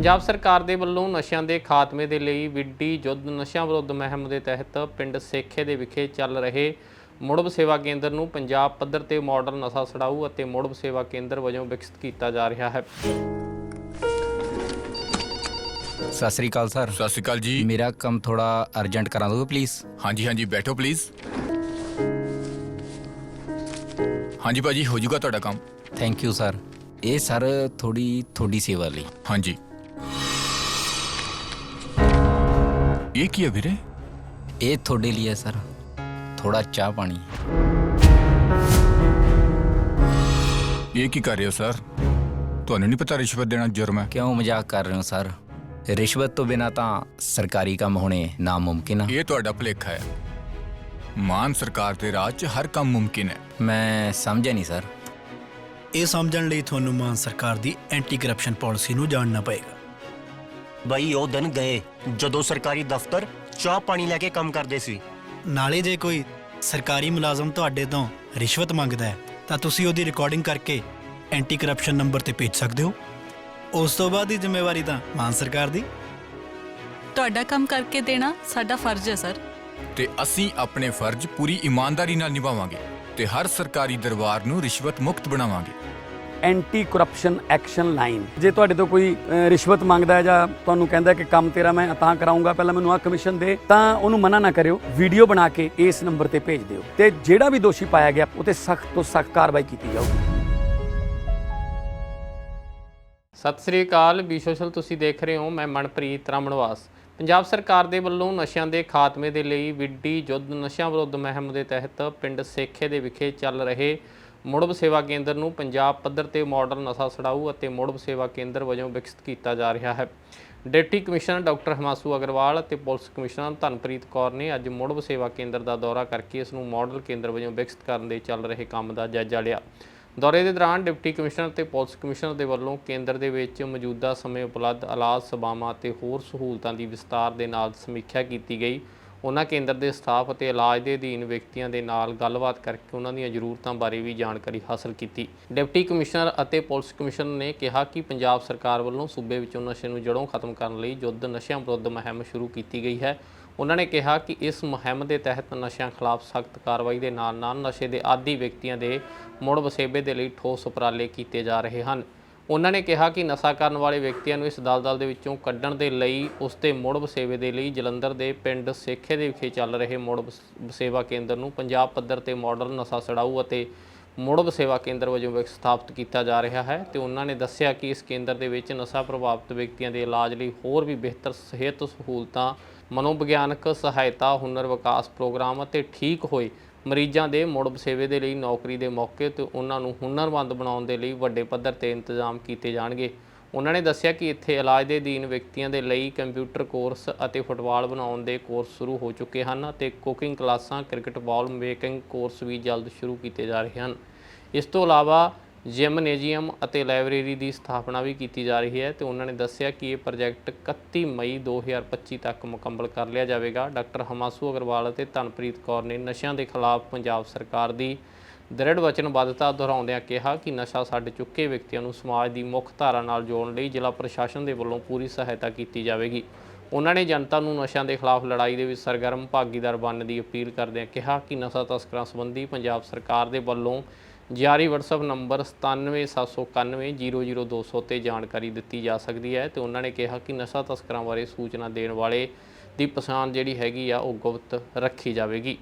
ਪੰਜਾਬ ਸਰਕਾਰ ਦੇ ਵੱਲੋਂ ਨਸ਼ਿਆਂ ਦੇ ਖਾਤਮੇ ਦੇ ਲਈ ਵਿੱਢੀ ਯੁੱਧ ਨਸ਼ਿਆਂ ਵਿਰੁੱਧ ਮੁਹਿੰਮ ਦੇ ਤਹਿਤ ਪਿੰਡ ਸੇਖੇ ਦੇ ਵਿਖੇ ਚੱਲ ਰਹੇ ਮੁੜਬ ਸੇਵਾ ਕੇਂਦਰ ਨੂੰ ਪੰਜਾਬ ਪੱਧਰ ਤੇ ਮਾਡਲ ਨਸ਼ਾ ਛਡਾਊ ਅਤੇ ਮੁੜਬ ਸੇਵਾ ਕੇਂਦਰ ਵਜੋਂ ਵਿਕਸਿਤ ਕੀਤਾ ਜਾ ਰਿਹਾ ਹੈ। ਸਤਿ ਸ੍ਰੀ ਅਕਾਲ ਸਰ। ਸਤਿ ਸ਼੍ਰੀ ਅਕਾਲ ਜੀ। ਮੇਰਾ ਕੰਮ ਥੋੜਾ ਅਰਜੈਂਟ ਕਰਾ ਦੋਗੇ ਪਲੀਜ਼ ਹਾਂਜੀ ਹਾਂਜੀ ਬੈਠੋ ਪਲੀਜ਼ ਹਾਂਜੀ ਭਾਜੀ ਹੋ ਜਾਊਗਾ ਤੁਹਾਡਾ ਕੰਮ। ਥੈਂਕ ਯੂ ਸਰ ਇਹ ਸਰ ਥੋੜੀ ਤੁਹਾਡੀ ਸੇਵਾ ਲਈ। ਹਾਂਜੀ। ਇਹ ਕੀ ਹੈ ਵੀਰੇ? ਇਹ ਤੁਹਾਡੇ ਲਈ ਹੈ ਸਰ। ਥੋੜਾ ਚਾਹ ਪਾਣੀ। ਇਹ ਕੀ ਕਰ ਰਹੇ ਹੋ ਸਰ? ਤੁਹਾਨੂੰ ਨਹੀਂ ਪਤਾ ਰਿਸ਼ਵਤ ਦੇਣਾ ਜੁਰਮ ਹੈ? ਕਿਉਂ ਮਜ਼ਾਕ ਕਰ ਰਹੇ ਹੋ ਸਰ? ਰਿਸ਼ਵਤ ਤੋਂ ਬਿਨਾ ਤਾਂ ਸਰਕਾਰੀ ਕੰਮ ਹੋਣੇ ਨਾਮੁਮਕਿਨ ਆ। ਇਹ ਤੁਹਾਡਾ ਭੁਲੇਖਾ ਹੈ। ਮਾਨ ਸਰਕਾਰ ਦੇ ਰਾਜ 'ਚ ਹਰ ਕੰਮ ਮੁਮਕਿਨ ਹੈ। ਮੈਂ ਸਮਝਿਆ ਨਹੀਂ ਸਰ। ਇਹ ਸਮਝਣ ਲਈ ਤੁਹਾਨੂੰ ਮਾਨ ਸਰਕਾਰ ਦੀ ਐਂਟੀ ਕਰਪਸ਼ਨ ਪਾਲਿਸੀ ਨੂੰ ਜਾਣਨਾ ਪਏਗਾ। ਬਈ ਉਹ ਦਿਨ ਗਏ ਜਦੋਂ ਸਰਕਾਰੀ ਦਫ਼ਤਰ ਚਾਹ ਪਾਣੀ ਲੈ ਕੇ ਕੰਮ ਕਰਦੇ ਸੀ। ਨਾਲੇ ਜੇ ਕੋਈ ਸਰਕਾਰੀ ਮੁਲਾਜ਼ਮ ਤੁਹਾਡੇ ਤੋਂ ਰਿਸ਼ਵਤ ਮੰਗਦਾ ਹੈ ਤਾਂ ਤੁਸੀਂ ਉਹਦੀ ਰਿਕਾਰਡਿੰਗ ਕਰਕੇ ਐਂਟੀ ਕਰਪਸ਼ਨ ਨੰਬਰ ਤੇ ਭੇਜ ਸਕਦੇ ਹੋ। ਉਸ ਤੋਂ ਬਾਅਦ ਦੀ ਜ਼ਿੰਮੇਵਾਰੀ ਤਾਂ ਮਾਨ ਸਰਕਾਰ ਦੀ। ਤੁਹਾਡਾ ਕੰਮ ਕਰਕੇ ਦੇਣਾ ਸਾਡਾ ਫਰਜ਼ ਹੈ ਸਰ। ਤੇ ਅਸੀਂ ਆਪਣੇ ਫਰਜ਼ ਪੂਰੀ ਇਮਾਨਦਾਰੀ ਨਾਲ ਨਿਭਾਵਾਂਗੇ ਤੇ ਹਰ ਸਰਕਾਰੀ ਦਰਬਾਰ ਨੂੰ ਰਿਸ਼ਵਤ ਮੁਕਤ ਬਣਾਵਾਂਗੇ। ਐਂਟੀ ਕਰਪਸ਼ਨ ਐਕਸ਼ਨ ਲਾਈਨ ਜੇ ਤੁਹਾਡੇ ਤੋਂ ਕੋਈ ਰਿਸ਼ਵਤ ਮੰਗਦਾ ਹੈ ਜਾਂ ਤੁਹਾਨੂੰ ਕਹਿੰਦਾ ਕਿ ਕੰਮ ਤੇਰਾ ਮੈਂ ਤਾਂ ਕਰਾਉਂਗਾ, ਪਹਿਲਾਂ ਮੈਨੂੰ ਆਹ ਕਮਿਸ਼ਨ ਦੇ, ਤਾਂ ਉਹਨੂੰ ਮਨਾ ਨਾ ਕਰਿਓ। ਵੀਡੀਓ ਬਣਾ ਕੇ ਇਸ ਨੰਬਰ ਤੇ ਭੇਜ ਦਿਓ। ਤੇ ਜਿਹੜਾ ਵੀ ਦੋਸ਼ੀ ਪਾਇਆ ਗਿਆ ਉਹ ਤੇ ਸਖਤ ਤੋਂ ਸਖਤ ਕਾਰਵਾਈ ਕੀਤੀ ਜਾਊਗੀ। ਸਤਿ ਸ੍ਰੀ ਅਕਾਲ ਬੀ ਸੋਸ਼ਲ ਤੁਸੀਂ ਦੇਖ ਰਹੇ ਹੋ, ਮੈਂ ਮਨਪ੍ਰੀਤ ਰਾਮਣਵਾਸ। ਪੰਜਾਬ ਸਰਕਾਰ ਦੇ ਵੱਲੋਂ ਨਸ਼ਿਆਂ ਦੇ ਖਾਤਮੇ ਦੇ ਲਈ ਵਿੱਢੀ ਯੁੱਧ, ਨਸ਼ਿਆਂ ਵਿਰੁੱਧ ਮੁਹਿੰਮ ਦੇ ਤਹਿਤ ਪਿੰਡ ਸੇਖੇ ਦੇ ਵਿਖੇ ਚੱਲ ਰਹੇ ਮੁੜਬ ਸੇਵਾ ਕੇਂਦਰ ਨੂੰ ਪੰਜਾਬ ਪੱਧਰ ਤੇ ਮਾਡਲ ਨਸ਼ਾ ਛਡਾਊ ਅਤੇ ਮੁੜਬ ਸੇਵਾ ਕੇਂਦਰ ਵਜੋਂ ਵਿਕਸਿਤ ਕੀਤਾ ਜਾ ਰਿਹਾ ਹੈ। ਡਿਪਟੀ ਕਮਿਸ਼ਨਰ ਡਾਕਟਰ ਹਮਾਸੂ ਅਗਰਵਾਲ ਅਤੇ ਪੁਲਿਸ ਕਮਿਸ਼ਨਰ ਧਨਪ੍ਰੀਤ ਕੌਰ ਨੇ ਅੱਜ ਮੁੜਬ ਸੇਵਾ ਕੇਂਦਰ ਦਾ ਦੌਰਾ ਕਰਕੇ ਇਸ ਨੂੰ ਮਾਡਲ ਕੇਂਦਰ ਵਜੋਂ ਵਿਕਸਿਤ ਕਰਨ ਦੇ ਚੱਲ ਰਹੇ ਕੰਮ ਦਾ ਜਾਇਜ਼ਾ ਲਿਆ। ਦੌਰੇ ਦੇ ਦੌਰਾਨ ਡਿਪਟੀ ਕਮਿਸ਼ਨਰ ਤੇ ਪੁਲਿਸ ਕਮਿਸ਼ਨਰ ਦੇ ਵੱਲੋਂ ਕੇਂਦਰ ਦੇ ਵਿੱਚ ਮੌਜੂਦਾ ਸਮੇਂ ਉਪਲਬਧ ਇਲਾਜ ਸੇਵਾਵਾਂ ਅਤੇ ਹੋਰ ਸਹੂਲਤਾਂ ਦੀ ਵਿਸਤਾਰ ਦੇ ਨਾਲ ਸਮੀਖਿਆ ਕੀਤੀ ਗਈ। ਉਹਨਾਂ ਕੇਂਦਰ ਦੇ ਸਟਾਫ ਅਤੇ ਇਲਾਜ ਦੇ ਅਧੀਨ ਵਿਅਕਤੀਆਂ ਦੇ ਨਾਲ ਗੱਲਬਾਤ ਕਰਕੇ ਉਹਨਾਂ ਦੀਆਂ ਜ਼ਰੂਰਤਾਂ ਬਾਰੇ ਵੀ ਜਾਣਕਾਰੀ ਹਾਸਲ ਕੀਤੀ। ਡਿਪਟੀ ਕਮਿਸ਼ਨਰ ਅਤੇ ਪੁਲਿਸ ਕਮਿਸ਼ਨਰ ਨੇ ਕਿਹਾ ਕਿ ਪੰਜਾਬ ਸਰਕਾਰ ਵੱਲੋਂ ਸੂਬੇ ਵਿੱਚੋਂ ਨਸ਼ੇ ਨੂੰ ਜੜੋਂ ਖਤਮ ਕਰਨ ਲਈ ਯੁੱਧ ਨਸ਼ਿਆਂ ਵਿਰੁੱਧ ਮੁਹਿੰਮ ਸ਼ੁਰੂ ਕੀਤੀ ਗਈ ਹੈ। ਉਹਨਾਂ ਨੇ ਕਿਹਾ ਕਿ ਇਸ ਮੁਹਿੰਮ ਦੇ ਤਹਿਤ ਨਸ਼ਿਆਂ ਖਿਲਾਫ ਸਖਤ ਕਾਰਵਾਈ ਦੇ ਨਾਲ-ਨਾਲ ਨਸ਼ੇ ਦੇ ਆਦੀ ਵਿਅਕਤੀਆਂ ਦੇ ਮੁੜ ਵਸੇਬੇ ਦੇ ਲਈ ਠੋਸ ਉਪਰਾਲੇ ਕੀਤੇ ਜਾ ਰਹੇ ਹਨ। ਉਹਨਾਂ ਨੇ ਕਿਹਾ ਕਿ ਨਸ਼ਾ ਕਰਨ ਵਾਲੇ ਵਿਅਕਤੀਆਂ ਨੂੰ ਇਸ ਦਲਦਲ ਦੇ ਵਿੱਚੋਂ ਕੱਢਣ ਦੇ ਲਈ ਉਸ ਦੇ ਮੁੜ ਵਸੇਵੇ ਦੇ ਲਈ ਜਲੰਧਰ ਦੇ ਪਿੰਡ ਸੇਖੇ ਦੇ ਵਿਖੇ ਚੱਲ ਰਹੇ ਮੁੜ ਵਸ- ਵਸੇਵਾ ਕੇਂਦਰ ਨੂੰ ਪੰਜਾਬ ਪੱਧਰ ਤੇ ਮਾਡਲ ਨਸ਼ਾ ਛਡਾਊ ਅਤੇ ਮੁੜ ਵਸੇਵਾ ਕੇਂਦਰ ਵਜੋਂ ਵਿਕ- ਕੀਤਾ ਜਾ ਰਿਹਾ ਹੈ ਤੇ ਉਹਨਾਂ ਨੇ ਦੱਸਿਆ ਕਿ ਇਸ ਕੇਂਦਰ ਦੇ ਵਿੱਚ ਨਸ਼ਾ ਪ੍ਰਭਾਵਿਤ ਵਿਅਕਤੀਆਂ ਦੇ ਇਲਾਜ ਲਈ ਹੋਰ ਵੀ ਬਿਹਤਰ ਸਿਹਤ ਸਹੂਲਤਾਂ ਮਨੋਵਿਗਿਆਨਕ ਸਹਾਇਤਾ, ਹੁਨਰ ਵਿਕਾਸ ਪ੍ਰੋਗਰਾਮ ਅਤੇ ਠੀਕ ਹੋਏ ਮਰੀਜ਼ਾਂ ਦੇ ਮੁੜ ਵਸੇਵੇ ਦੇ ਲਈ ਨੌਕਰੀ ਦੇ ਮੌਕੇ ਤੇ ਉਹਨਾਂ ਨੂੰ ਹੁਨਰਮੰਦ ਬਣਾਉਣ ਦੇ ਲਈ ਵੱਡੇ ਪੱਧਰ ਤੇ ਇੰਤਜ਼ਾਮ ਕੀਤੇ ਜਾਣਗੇ। ਉਹਨਾਂ ਨੇ ਦੱਸਿਆ ਕਿ ਇੱਥੇ ਇਲਾਜ ਦੇ ਅਧੀਨ ਵਿਅਕਤੀਆਂ ਦੇ ਲਈ ਕੰਪਿਊਟਰ ਕੋਰਸ ਅਤੇ ਫੁੱਟਬਾਲ ਬਣਾਉਣ ਦੇ ਕੋਰਸ ਸ਼ੁਰੂ ਹੋ ਚੁੱਕੇ ਹਨ ਅਤੇ ਕੁਕਿੰਗ ਕਲਾਸਾਂ, ਕ੍ਰਿਕਟ ਬਾਲ ਮੇਕਿੰਗ ਕੋਰਸ ਵੀ ਜਲਦ ਸ਼ੁਰੂ ਕੀਤੇ ਜਾ ਰਹੇ ਹਨ। ਇਸ ਤੋਂ ਇਲਾਵਾ ਜਿਮਨੇਜੀਅਮ ਅਤੇ ਲਾਇਬ੍ਰੇਰੀ ਦੀ ਸਥਾਪਨਾ ਵੀ ਕੀਤੀ ਜਾ ਰਹੀ ਹੈ ਤੇ ਉਹਨਾਂ ਨੇ ਦੱਸਿਆ ਕਿ ਇਹ ਪ੍ਰੋਜੈਕਟ 31 ਮਈ 2025 ਤੱਕ ਮੁਕੰਮਲ ਕਰ ਲਿਆ ਜਾਵੇਗਾ। ਡਾਕਟਰ ਹਮਾਸੂ ਅਗਰਵਾਲ ਅਤੇ ਧਨਪ੍ਰੀਤ ਕੌਰ ਨੇ ਨਸ਼ਿਆਂ ਦੇ ਖਿਲਾਫ ਪੰਜਾਬ ਸਰਕਾਰ ਦੀ ਦ੍ਰਿੜ ਵਚਨਬੱਧਤਾ ਦੁਹਰਾਉਂਦਿਆਂ ਕਿਹਾ ਕਿ ਨਸ਼ਾ ਛੱਡ ਚੁੱਕੇ ਵਿਅਕਤੀਆਂ ਨੂੰ ਸਮਾਜ ਦੀ ਮੁੱਖ ਧਾਰਾ ਨਾਲ ਜੋੜਨ ਲਈ ਜ਼ਿਲ੍ਹਾ ਪ੍ਰਸ਼ਾਸਨ ਦੇ ਵੱਲੋਂ ਪੂਰੀ ਸਹਾਇਤਾ ਕੀਤੀ ਜਾਵੇਗੀ। ਉਹਨਾਂ ਨੇ ਜਨਤਾ ਨੂੰ ਨਸ਼ਿਆਂ ਦੇ ਖਿਲਾਫ ਲੜਾਈ ਦੇ ਵਿੱਚ ਸਰਗਰਮ ਭਾਗੀਦਾਰ ਬਣਨ ਦੀ ਅਪੀਲ ਕਰਦਿਆਂ ਕਿਹਾ ਕਿ ਨਸ਼ਾ ਤਸਕਰਾਂ ਸੰਬੰਧੀ ਪੰਜਾਬ ਸਰਕਾਰ ਦੇ ਵੱਲੋਂ ਜਾਰੀ WhatsApp ਨੰਬਰ 9779100200 ਤੇ ਜਾਣਕਾਰੀ ਦਿੱਤੀ ਜਾ ਸਕਦੀ ਹੈ ਤੇ ਉਹਨਾਂ ਨੇ ਕਿਹਾ ਕਿ ਨਸ਼ਾ ਤਸਕਰਾਂ ਬਾਰੇ ਸੂਚਨਾ ਦੇਣ ਵਾਲੇ ਦੀ ਪਛਾਣ ਜਿਹੜੀ ਹੈਗੀ ਆ ਉਹ ਗੁਪਤ ਰੱਖੀ ਜਾਵੇਗੀ।